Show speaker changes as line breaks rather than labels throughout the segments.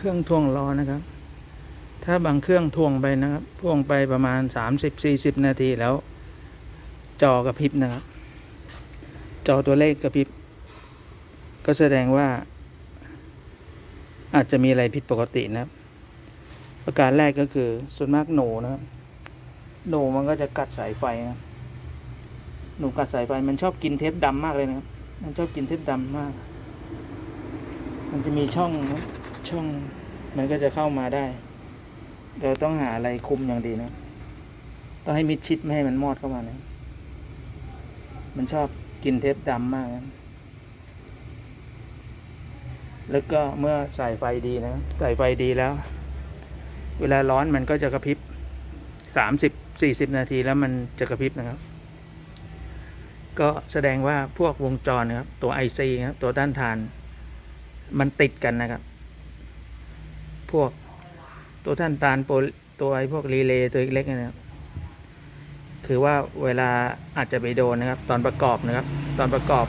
เครื่องทวงล้อนะครับ ถ้าบางเครื่องทวงไปนะครับทวงไปประมาณสามสิบสี่สิบนาทีแล้ว จอกระพริบนะครับ จอตัวเลขกระพริบ ก็แสดงว่า อาจจะมีอะไรผิดปกตินะครับ ประการแรกก็คือส่วนมากหนูนะครับ หนูมันก็จะกัดสายไฟนะหนูกัดสายไฟมันชอบกินเทปดำมากเลยนะครับ มันชอบกินเทปดำมาก มันจะมีช่องนะ ช่องมันก็จะเข้ามาได้ เราต้องหาอะไรคุมอย่างดีนะ ต้องให้มิดชิดไม่ให้มันมอดเข้ามานะ มันชอบกินเทปดำมากนะแล้วก็เมื่อใสายไฟดีนะ ใสายไฟดีแล้ว เวลาร้อนมันก็จะกระพริบสามสิบสี่สิบนาทีแล้วมันจะกระพริบนะครับ ก็แสดงว่าพวกวงจรนะครับ ตัวไอซีครับ ตัวด้านทาน มันติดกันนะครับ พวกตัวท่านตาลโปรตัวไอ้พวกรีเลย์ตัวเล็กๆนะครับ คือว่าเวลาอาจจะไปโดนนะครับ ตอนประกอบนะครับ ตอนประกอบ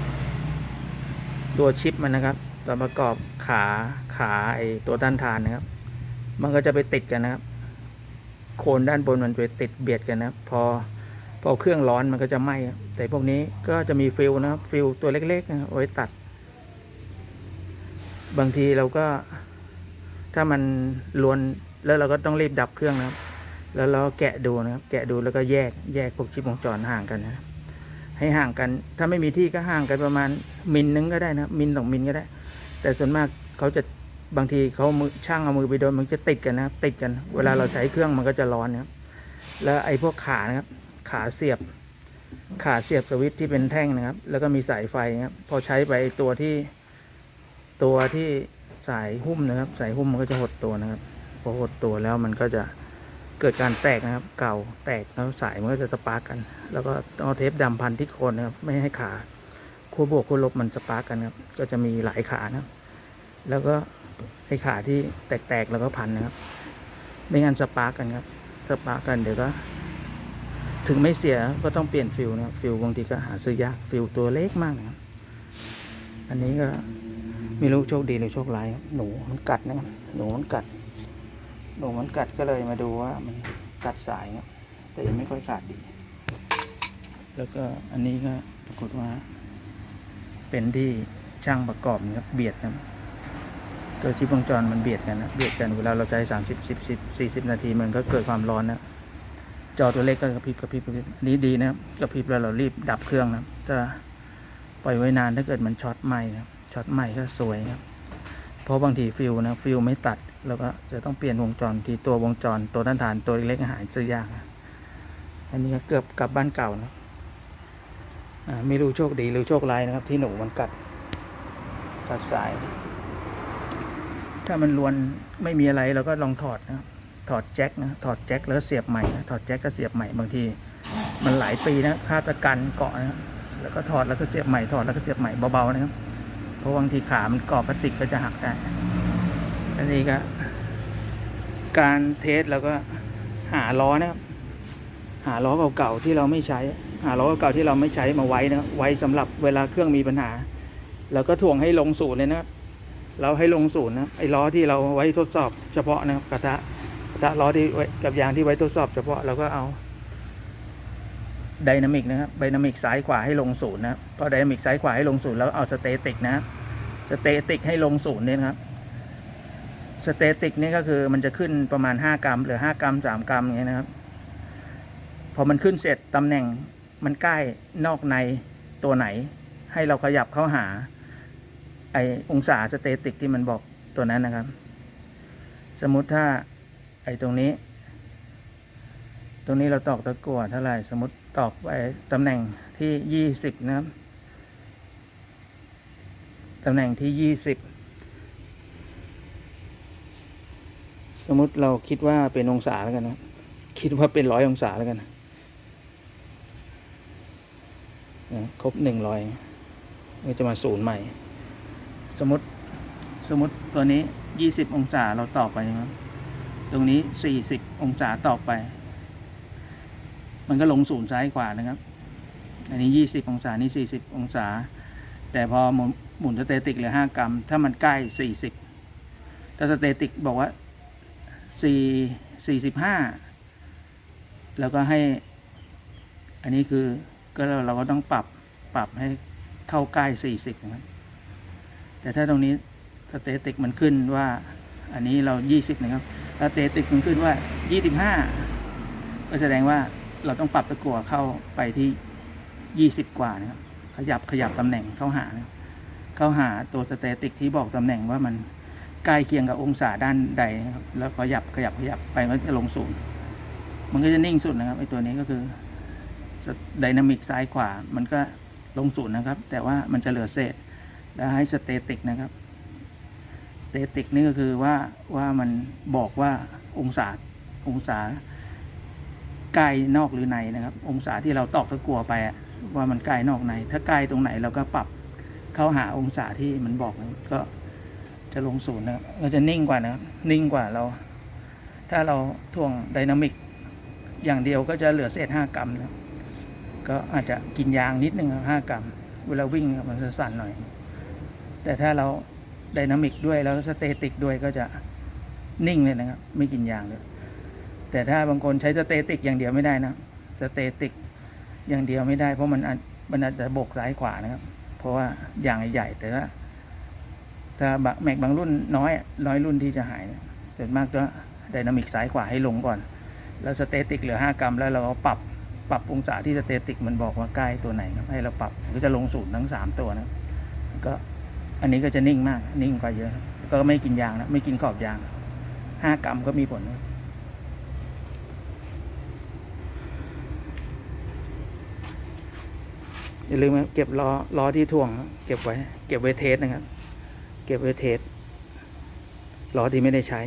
ตัวชิปมันนะครับ ตอนประกอบขาขาไอ้ตัวด้านทานนะครับ มันก็จะไปติดกันนะครับ โคนด้านบนมันไปติดเบียดกันนะครับ พอพอเครื่องร้อนมันก็จะไหม้แต่พวกนี้ก็จะมีฟิลนะครับ ฟิลตัวเล็กๆนะครับเอาไว้ตัด บางทีเราก็ ถ้ามันลวนแล้วเราก็ต้องรีบดับเครื่องนะครับ แล้วเราแกะดูนะครับ แกะดูแล้วก็แยกแยกพวกชิปวงจรห่างกันนะให้ห่างกัน ถ้าไม่มีที่ก็ห่างกันประมาณมิลนึงก็ได้นะมิลสองมิลก็ได้ แต่ส่วนมากเขาจะบางทีเขามือช่างเอามือไปโดนมันจะติดกันนะครับ ติดกัน เวลาเราใช้เครื่องมันก็จะร้อนนะครับแล้วไอ้พวกขานะครับ ขาเสียบ ขาเสียบสวิตช์ที่เป็นแท่งนะครับ แล้วก็มีสายไฟนะครับ พอใช้ไปตัวที่ตัวที่ สายหุ้มนะครับ สายหุ้มมันก็จะหดตัวนะครับพอหดตัวแล้วมันก็จะเกิดการแตกนะครับ เก่าแตกแล้วสายมันก็จะสปาร์กกัน แล้วก็เอาเทปดำพันที่โคนนะครับ ไม่ให้ขาขั้วบวกขั้วลบมันสปาร์กกันครับ ก็จะมีหลายขานะครับ แล้วก็ไอ้ขาที่แตกๆแล้วก็พันนะครับ ไม่งั้นสปาร์กกันครับสปาร์กกันเดี๋ยวก็ ถึงไม่เสียก็ต้องเปลี่ยนฟิลนะครับฟิลบางทีก็หาซื้อยากฟิลตัวเล็กมากนะครับ อันนี้ก็ ไม่รู้โชคดีหรือโชคร้ายครับหนูมันกัดนะครับหนูมันกัด หนูมันกัดก็เลยมาดูว่ามันกัดสายครับแต่ยังไม่ค่อยขาดดี แล้วก็อันนี้ก็ปรากฏว่า เป็นที่ช่างประกอบนะครับเบียดนะตัวชิปวงจรมันเบียดกันนะเบียดกันเวลาเราใช้สามสิบสิบสิบสี่สิบนาทีมันก็เกิดความร้อนนะจอตัวเล็กก็กระพริบกระพริบกระพริบนี้ดีนะครับกระพริบแล้วเรารีบดับเครื่องนะถ้าปล่อยไว้นานถ้าเกิดมันช็อตไหมนะครับ ช็อตไหม่ก็สวยครับ เพราะบางทีฟิวนะฟิวไม่ตัด แล้วก็จะต้องเปลี่ยนวงจรที่ตัววงจร ตัวด้านฐานตัวเล็กๆหายซื้อยากอันนี้ก็เกือบกลับบ้านเก่านะไม่รู้โชคดีหรือโชคร้ายนะครับ ที่หนูมันกัดกัดสาย ถ้ามันลวนไม่มีอะไรเราก็ลองถอดนะครับถอดแจ็คนะถอดแจ็คแล้วเสียบใหม่นะถอดแจ็คก็เสียบใหม่บางที มันหลายปีนะค่าประกันเกาะนะแล้วก็ถอดแล้วก็เสียบใหม่ถอดแล้วก็เสียบใหม่เบาๆนะครับ เพราะบางทีขามันเกาะพลาสติกก็จะหักได้อันนี้ก็ การเทสแล้วก็หาล้อนะครับ หาล้อเก่าๆที่เราไม่ใช้ หาล้อเก่าๆที่เราไม่ใช้มาไว้นะครับไว้สำหรับเวลาเครื่องมีปัญหาแล้วก็ถ่วงให้ลงศูนย์เลยนะครับเราให้ลงศูนย์นะไอ้ล้อที่เราไว้ทดสอบเฉพาะนะครับกระทะกระทะล้อที่ไว้กับยางที่ไว้ทดสอบเฉพาะเราก็เอา ดินามิกนะครับไดนามิกซ้ายขวาให้ลงศูนย์นะพอไดนามิกซ้ายขวาให้ลงศูนย์แล้วเอาสเตติกนะสเตติกให้ลงศูนย์เนี่ยครับสเตติกนี่ก็คือมันจะขึ้นประมาณห้ากรัม หรือห้ากรัมสามกรัมอย่างเงี้ยนะครับ พอมันขึ้นเสร็จตำแหน่งมันใกล้นอกในตัวไหน ให้เราขยับเข้าหา ไอองศาสเตติกที่มันบอกตัวนั้นนะครับ สมมุติถ้าไอตรงนี้ ตรงนี้เราตอกตะกั่วเท่าไหร่สมมติ ตอกไปตำแหน่งที่ยี่สิบนะครับ ตำแหน่งที่ยี่สิบสมมติเราคิดว่าเป็นองศาแล้วกันนะ คิดว่าเป็นร้อยองศาแล้วกันนะครบหนึ่งร้อยก็จะมาศูนย์ใหม่ สมมติสมมติตัวนี้ยี่สิบองศาเราต่อไปนะครับ ตรงนี้สี่สิบองศาต่อไป มันก็ลงศูนย์ซ้ายขวานะครับ อันนี้ยี่สิบองศานี่สี่สิบองศา แต่พอหมุนสเตติกเหลือห้ากรัม ถ้ามันใกล้สี่สิบถ้าสเตติกบอกว่าสี่สี่สิบห้าแล้วก็ให้ อันนี้คือก็เราเราก็ต้องปรับปรับให้เข้าใกล้สี่สิบนะครับแต่ถ้าตรงนี้สเตติกมันขึ้นว่า อันนี้เรายี่สิบนะครับสเตติกมันขึ้นว่ายี่สิบห้าก็แสดงว่า เราต้องปรับตะกั่วเข้าไปที่ยี่สิบกว่านะครับขยับขยับตำแหน่งเข้าหานะเข้าหาตัวสเตติกที่บอกตำแหน่งว่ามันใกล้เคียงกับองศาด้านใดนะครับ แล้วขยับขยับขยับไปมันจะลงศูนย์มันก็จะนิ่งสุดนะครับไอตัวนี้ก็คือไดนามิกซ้ายขวา มันก็ลงศูนย์นะครับ แต่ว่ามันจะเหลือเศษ แล้วให้สเตติกนะครับสเตติกนี่ก็คือว่าว่ามันบอกว่าองศาองศา ใกล้นอกหรือในนะครับ องศาที่เราตอกตะกัวไปว่ามันใกล้นอกใน ถ้าใกล้ตรงไหนเราก็ปรับเข้าหาองศาที่มันบอกก็จะลงศูนย์นะครับก็จะนิ่งกว่านะครับนิ่งกว่าเรา ถ้าเราท่วงไดนามิกอย่างเดียวก็จะเหลือเศษห้ากรัมนะก็อาจจะกินยางนิดนึงห้ากรัม เวลาวิ่งมันจะสั่นหน่อย แต่ถ้าเราไดนามิกด้วยแล้วสเตติกด้วยก็จะนิ่งเลยนะครับ ไม่กินยางเลย แต่ถ้าบางคนใช้สเตติกอย่างเดียวไม่ได้นะสเตติกอย่างเดียวไม่ได้ เพราะมันมันอาจจะบกซ้ายขวานะครับ เพราะว่าอย่างใหญ่แต่ว่าถ้าแม็กบางรุ่นน้อยน้อยรุ่นที่จะหายส่วนมากจะไดนามิกซ้ายขวาให้ลงก่อน แล้วสเตติกเหลือห้ากรัม แล้วเราปรับปรับองศาที่สเตติกมันบอกว่าใกล้ตัวไหนครับให้เราปรับก็จะลงศูนย์ทั้งสามตัวนะก็อันนี้ก็จะนิ่งมากนิ่งกว่าเยอะ ก็ไม่กินยางนะไม่กินขอบยางห้ากรัมก็มีผลนะ อย่าลืมนะเก็บล้อล้อที่ถ่วง เก็บไว้ เก็บไว้เทสนะครับ เก็บไว้เทสล้อที่ไม่ได้ใช้